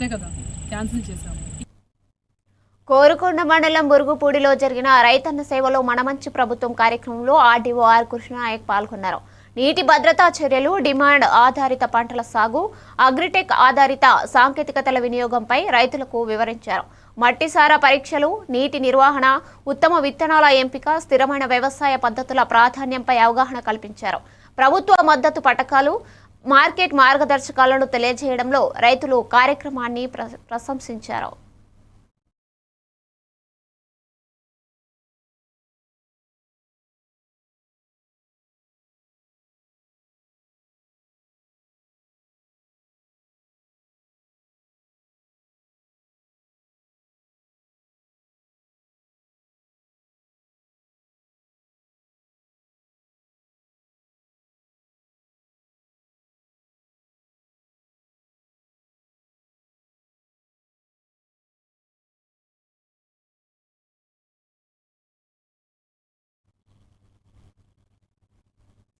అంతే కదా. క్యాన్సిల్ చేశాము. కోరుకొండ మండలం బురుగుపూడిలో జరిగిన రైతన్న సేవలో మనమంచి ప్రభుత్వం కార్యక్రమంలో ఆర్డీఓ ఆర్ కృష్ణనాయక్ పాల్గొన్నారు. నీటి భద్రతా చర్యలు డిమాండ్ ఆధారిత పంటల సాగు అగ్రిటెక్ ఆధారిత సాంకేతికతల వినియోగంపై రైతులకు వివరించారు. మట్టిసార పరీక్షలు నీటి నిర్వహణ ఉత్తమ విత్తనాల ఎంపిక స్థిరమైన వ్యవసాయ పద్ధతుల ప్రాధాన్యంపై అవగాహన కల్పించారు. ప్రభుత్వ మద్దతు పథకాలు మార్కెట్ మార్గదర్శకాలను తెలియజేయడంలో రైతులు కార్యక్రమాన్ని ప్రశంసించారు.